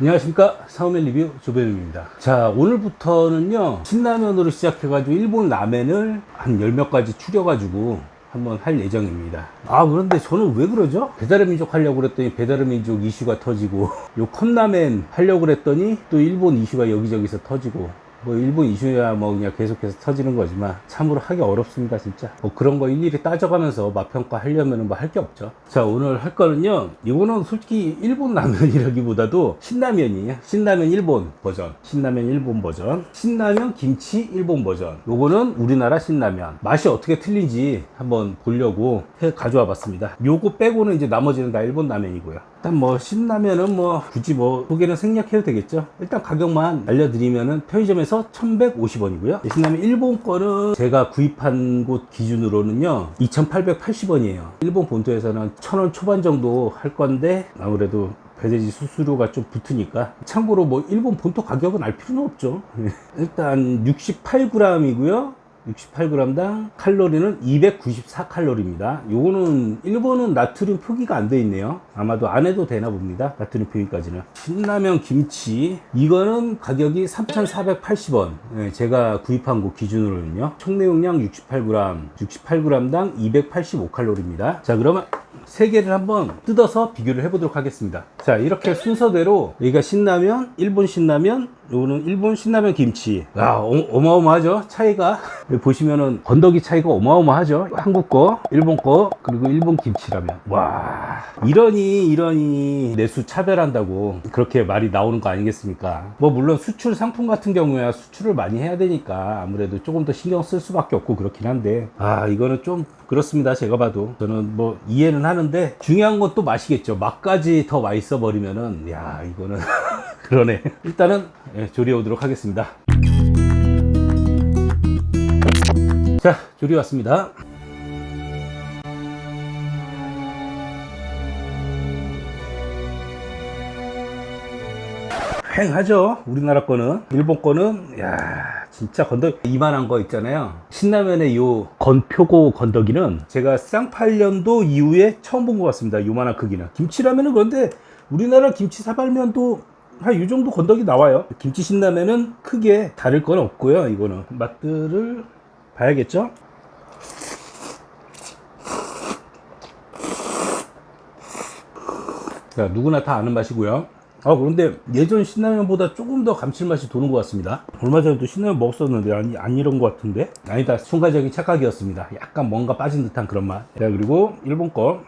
안녕하십니까. 사우멜 리뷰 조배우입니다. 자 오늘부터는요 신라면으로 시작해가지고 일본 라멘을 한 열 몇 가지 추려가지고 한번 할 예정입니다. 아 그런데 저는 왜 그러죠? 배달의 민족 하려고 그랬더니 배달의 민족 이슈가 터지고 요 컵라멘 하려고 그랬더니 또 일본 이슈가 여기저기서 터지고 뭐 일본 이슈야 뭐 그냥 계속해서 터지는 거지만 참으로 하기 어렵습니다 진짜. 뭐 그런 거 일일이 따져가면서 맛평가 하려면 뭐 할 게 없죠. 자 오늘 할 거는요. 이거는 솔직히 일본 라면이라기보다도 신라면이에요 신라면 일본 버전 신라면 일본 버전 신라면 김치 일본 버전. 요거는 우리나라 신라면. 맛이 어떻게 틀린지 한번 보려고 해 가져와 봤습니다. 요거 빼고는 이제 나머지는 다 일본 라면이고요 일단 뭐 신라면은 뭐 굳이 뭐 소개는 생략해도 되겠죠? 일단 가격만 알려드리면은 편의점에서 1150원이고요. 신라면 일본 거는 제가 구입한 곳 기준으로는요 2880원이에요. 일본 본토에서는 1000원 초반 정도 할 건데 아무래도 배대지 수수료가 좀 붙으니까 참고로 뭐 일본 본토 가격은 알 필요는 없죠. 일단 68g이고요 68g당 칼로리는 294칼로리입니다. 요거는 일본은 나트륨 표기가 안 돼 있네요. 아마도 안 해도 되나 봅니다. 나트륨 표기까지는. 신라면 김치 이거는 가격이 3,480원. 예, 제가 구입한 곳 기준으로는요. 총 내용량 68g, 68g당 285칼로리입니다. 자, 그러면 세 개를 한번 뜯어서 비교를 해보도록 하겠습니다. 자, 이렇게 순서대로 여기가 신라면, 일본 신라면, 요거는 일본 신라면 김치. 야, 어, 마어마하죠 차이가. 보시면은 건더기 차이가 어마어마하죠. 한국 거, 일본 거, 그리고 일본 김치라면. 와, 이러니 이러니 내수 차별한다고 그렇게 말이 나오는 거 아니겠습니까? 뭐 물론 수출 상품 같은 경우야 수출을 많이 해야 되니까 아무래도 조금 더 신경 쓸 수밖에 없고 그렇긴 한데 아, 이거는 좀 그렇습니다. 제가 봐도 저는 뭐 이해는 하는데 중요한 건 또 맛이겠죠. 맛까지 더 맛있어 버리면은 야, 이거는 그러네. 일단은 예, 조리해 오도록 하겠습니다. 자, 조리 왔습니다. 횡하죠. 우리나라 거는. 일본 거는, 야 진짜 건더기. 이만한 거 있잖아요. 신라면의 요 건표고 건더기는 제가 쌍팔년도 이후에 처음 본 것 같습니다. 요만한 크기는. 김치라면은 그런데 우리나라 김치 사발면도 한이 정도 건더기 나와요. 김치 신라면은 크게 다를 건 없고요. 이거는 맛들을 봐야겠죠? 자, 누구나 다 아는 맛이고요. 아, 그런데 예전 신라면보다 조금 더 감칠맛이 도는 것 같습니다. 얼마 전에도 신라면 먹었었는데, 아니, 안 이런 것 같은데? 아니다, 순간적인 착각이었습니다. 약간 뭔가 빠진 듯한 그런 맛. 자, 그리고 일본 거.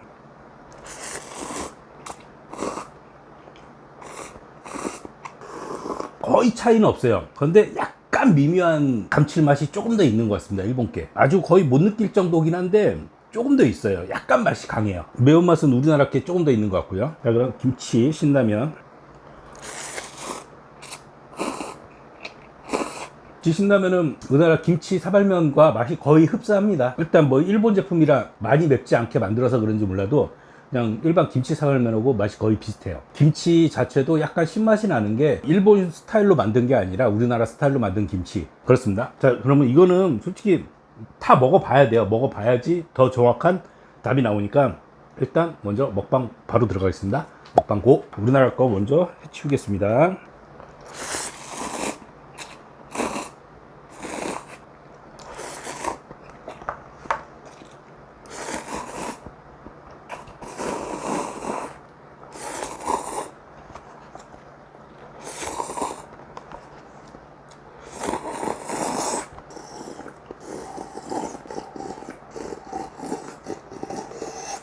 거의 차이는 없어요. 그런데 약간 미묘한 감칠맛이 조금 더 있는 것 같습니다. 일본 게. 아주 거의 못 느낄 정도긴 한데 조금 더 있어요. 약간 맛이 강해요. 매운맛은 우리나라 게 조금 더 있는 것 같고요. 자, 그럼 김치, 신라면. 지신라면은 우리나라 김치 사발면과 맛이 거의 흡사합니다. 일단 뭐 일본 제품이라 많이 맵지 않게 만들어서 그런지 몰라도 그냥 일반 김치 사발면하고 맛이 거의 비슷해요. 김치 자체도 약간 신맛이 나는 게 일본 스타일로 만든 게 아니라 우리나라 스타일로 만든 김치. 그렇습니다. 자, 그러면 이거는 솔직히 다 먹어봐야 돼요. 먹어봐야지 더 정확한 답이 나오니까 일단 먼저 먹방 바로 들어가겠습니다. 먹방 고 우리나라 거 먼저 해치우겠습니다.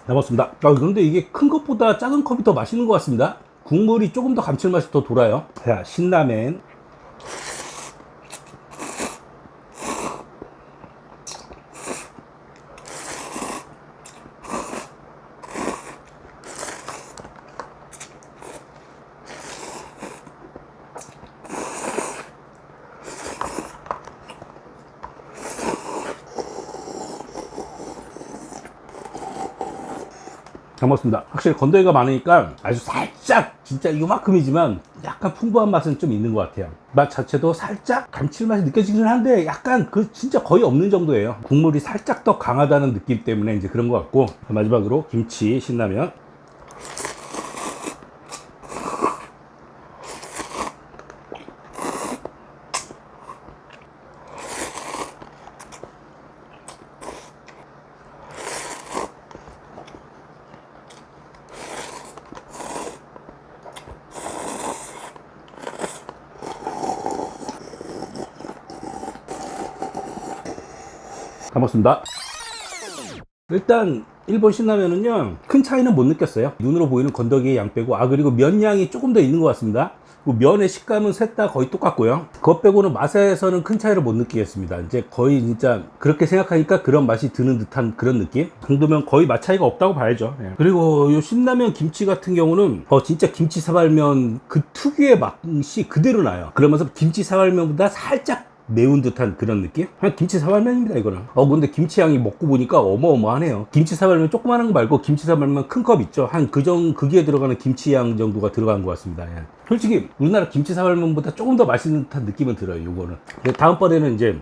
남았습니다. 아, 그런데 이게 큰 것보다 작은 컵이 더 맛있는 것 같습니다. 국물이 조금 더 감칠맛이 더 돌아요. 자, 신라멘. 잘 먹었습니다. 확실히 건더기가 많으니까 아주 살짝 진짜 이만큼이지만 약간 풍부한 맛은 좀 있는 것 같아요. 맛 자체도 살짝 감칠맛이 느껴지긴 한데 약간 그 진짜 거의 없는 정도예요. 국물이 살짝 더 강하다는 느낌 때문에 이제 그런 것 같고 마지막으로 김치 신라면 반갑습니다. 일단 일본 신라면은요 큰 차이는 못 느꼈어요. 눈으로 보이는 건더기의 양 빼고 아 그리고 면 양이 조금 더 있는 것 같습니다. 면의 식감은 셋 다 거의 똑같고요. 그것 빼고는 맛에서는 큰 차이를 못 느끼겠습니다. 이제 거의 진짜 그렇게 생각하니까 그런 맛이 드는 듯한 그런 느낌? 그 정도면 거의 맛 차이가 없다고 봐야죠. 예. 그리고 요 신라면 김치 같은 경우는 어 진짜 김치 사발면 그 특유의 맛이 그대로 나요. 그러면서 김치 사발면보다 살짝 매운 듯한 그런 느낌? 그냥 김치 사발면입니다 이거는 어 근데 김치 양이 먹고 보니까 어마어마하네요 김치 사발면 조그마한 거 말고 김치 사발면 큰 컵 있죠 한 그정 그기에 들어가는 김치 양 정도가 들어간 것 같습니다 예. 솔직히 우리나라 김치 사발면보다 조금 더 맛있는 듯한 느낌은 들어요 요거는 근데 다음번에는 이제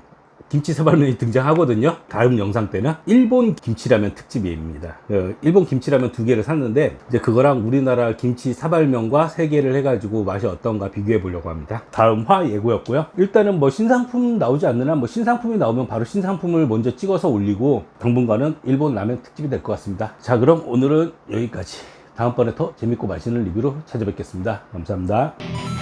김치 사발면이 등장하거든요. 다음 영상 때는 일본 김치라면 특집입니다. 어, 일본 김치라면 두 개를 샀는데 이제 그거랑 우리나라 김치 사발면과 세 개를 해가지고 맛이 어떤가 비교해 보려고 합니다. 다음 화 예고였고요. 일단은 뭐 신상품 나오지 않는 한 뭐 신상품이 나오면 바로 신상품을 먼저 찍어서 올리고 당분간은 일본 라면 특집이 될 것 같습니다. 자 그럼 오늘은 여기까지. 다음번에 더 재밌고 맛있는 리뷰로 찾아뵙겠습니다. 감사합니다.